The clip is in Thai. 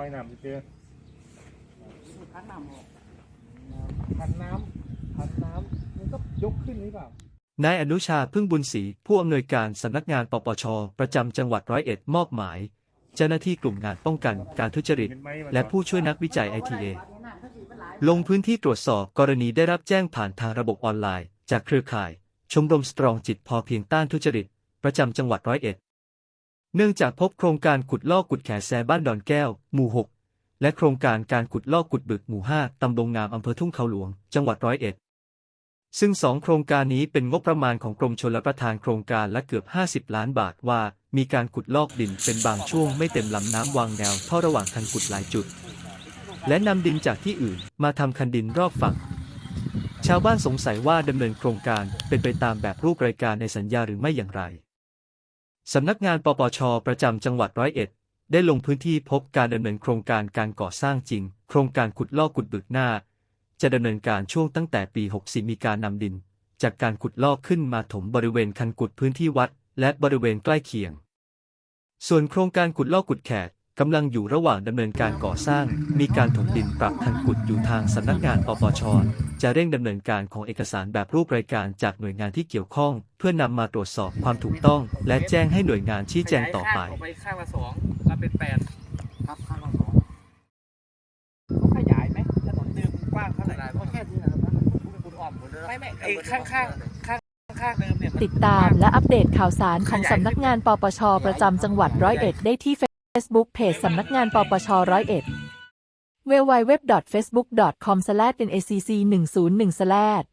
อยน้ำเจอคันน้ำออกพันน้ำพันน้ำมันก็ยกขึ้นหรือเปล่านายอนุชาพึ่งบุญศรีผู้อำนวยการสำนักงานปปช ประจำจังหวัดร้อยเอ็ดมอบหมาย เจ้าหน้าที่กลุ่มงานป้องกันการทุจริตเห็นไหมมันและผู้ช่วยนักวิจัย ITA ลงพื้นที่ตรวจสอบกรณีได้รับแจ้งผ่านทางระบบออนไลน์ จากเครือข่าย ชมรมสตรองจิตพอเพียงต้านทุจริต ประจำจังหวัดร้อยเอ็ด เนื่องจากพบโครงการขุดลอกกุดแขแซบ้านดอนแก้ว หมู่ 6 และโครงการการขุดลอกกุดบึกหมู่ 5 ตำบลงามอำเภอทุ่งเขาหลวง จังหวัดร้อยเอ็ด ซึ่งสองโครงการนี้เป็นงบประมาณของกรมชลประทานโครงการและเกือบ 50 ล้านบาทว่า มีการขุดลอกดินเป็นบางช่วงไม่เต็มลำน้ำวางแนวท่อระหว่างคันขุดหลายจุด และนำดินจากที่อื่นมาทำคันดินรอบฝั่งชาวบ้านสงสัยว่าดำเนินโครงการเป็นไปตามแบบรูปรายการในสัญญาหรือไม่อย่างไร สำนักงานปปช ประจำจังหวัดร้อยเอ็ด ได้ลงพื้นที่พบการดำเนินโครงการการก่อสร้างจริง โครงการขุดลอกขุดบึกหน้า จะดำเนินการช่วงตั้งแต่ปี 64 มีการนำดิน จากการขุดลอกขึ้นมาถมบริเวณคันกุดพื้นที่วัด และบริเวณใกล้เคียง ส่วนโครงการขุดลอกขุดแขก กำลังอยู่ระหว่างดำเนินการก่อสร้าง มีการถมดินปรับคันกุดอยู่ทางสำนักงานปปช จะเร่งดำเนินการของเอกสารแบบรูปรายการจากหน่วยงานที่เกี่ยวข้อง เพื่อนำมาตรวจสอบความถูกต้อง และแจ้งให้หน่วยงานชี้แจงต่อไปขยายข้างออกไปข้างละสองแล้วเป็นแปดครับข้างละสองเขาขยายไหมถนนเดิมกว้างเท่าไหร่ก็แค่นี้นะครับคุณอ้อมหมดเลยไม่ไม่ไอ้ข้างข้างข้างข้างเดิมเนี่ยมันติดตามและอัปเดตข่าวสารของสำนักงานปปช ประจำจังหวัดร้อยเอ็ดได้ที่ Facebook Page สำนักงานปปชร้อยเอ็ด www.facebook.com/nacc101/